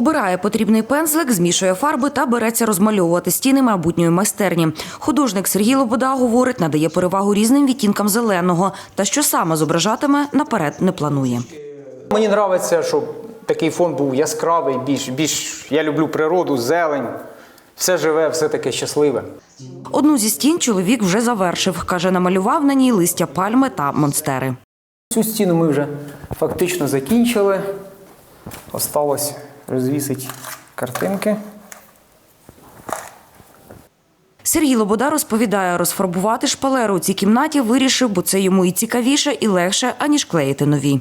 Обирає потрібний пензлик, змішує фарби та береться розмальовувати стіни майбутньої майстерні. Художник Сергій Лобода говорить, надає перевагу різним відтінкам зеленого та що саме зображатиме, наперед не планує. Мені подобається, щоб такий фон був яскравий, більш, більш я люблю природу, зелень. Все живе, все таке щасливе. Одну зі стін чоловік вже завершив. Каже, намалював на ній листя пальми та монстери. Цю стіну ми вже фактично закінчили. Осталось розвісити картинки. Сергій Лобода розповідає, розфарбувати шпалеру у цій кімнаті вирішив, бо це йому і цікавіше, і легше, аніж клеїти нові.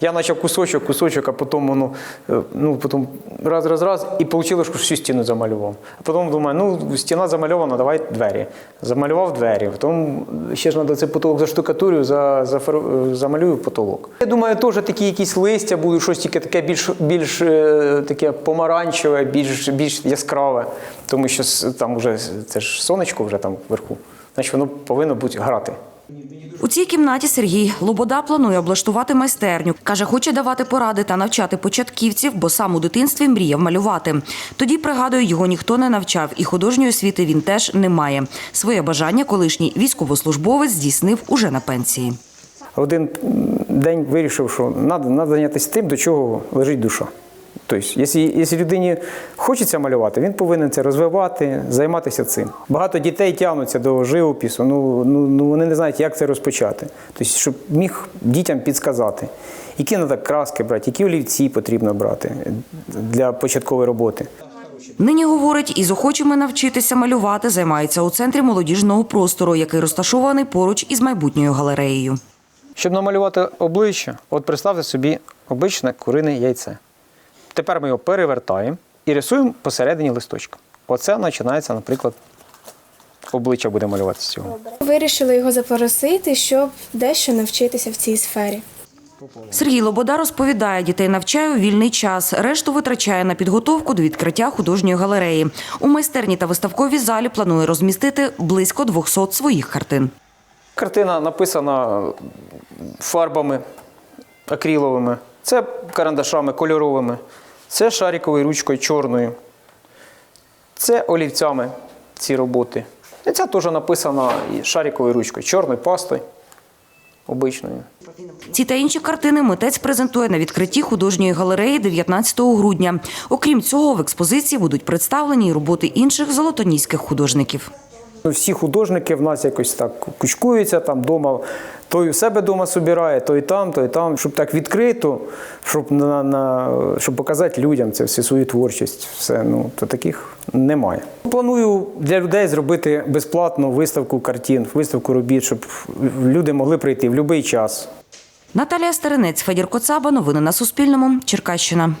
Я почав кусочок, кусочок, а потім воно, е, ну, потім раз, раз, раз, і вийшло, що всю стіну замалював. А потім думаю, ну, стіна замальована, давай двері. Замалював двері. Потім ще ж треба цей потолок заштукатурю, за, е, замалюю потолок. Я думаю, теж такі якісь листя будуть, щось тільки таке більш, більш е, таке помаранчеве, більш, більш яскраве. Тому що там вже це ж сонечко вже там вверху. Значить, воно повинно бути грати. У цій кімнаті Сергій Лобода планує облаштувати майстерню. Каже, хоче давати поради та навчати початківців, бо сам у дитинстві мріяв малювати. Тоді, пригадую, його ніхто не навчав, і художньої освіти він теж не має. Своє бажання колишній військовослужбовець здійснив уже на пенсії. Один день вирішив, що треба зайнятися тим, до чого лежить душа. Тобто, якщо, якщо людині хочеться малювати, він повинен це розвивати, займатися цим. Багато дітей тягнуться до живопису, ну, ну, ну вони не знають, як це розпочати. Тобто, щоб міг дітям підсказати, які треба краски брати, які олівці потрібно брати для початкової роботи. Нині говорить, із охочими навчитися малювати займається у центрі молодіжного простору, який розташований поруч із майбутньою галереєю. Щоб намалювати обличчя, от представте собі обичне курине яйце. Тепер ми його перевертаємо і рисуємо посередині листочка. Оце починається, наприклад, обличчя буде малювати з цього. Вирішили його запросити, щоб дещо навчитися в цій сфері. Сергій Лобода розповідає, дітей навчає у вільний час. Решту витрачає на підготовку до відкриття художньої галереї. У майстерні та виставковій залі планує розмістити близько 200 своїх картин. Картина написана фарбами акриловими, це карандашами кольоровими, це шариковою ручкою чорною, це олівцями ці роботи. І ця теж написана і шариковою ручкою, чорною пастою обичною. Ці та інші картини митець презентує на відкритті художньої галереї 19 грудня. Окрім цього, в експозиції будуть представлені роботи інших золотоніських художників. Всі художники в нас якось так кучкуються там вдома. Той у себе вдома собирає, той там, той там, щоб так відкрито, щоб на, на щоб показати людям це всю свою творчість. Все ну то таких немає. Планую для людей зробити безплатну виставку картин, виставку робіт, щоб люди могли прийти в будь-який час. Наталія Старинець, Федір Коцаба. Новини на Суспільному. Черкащина.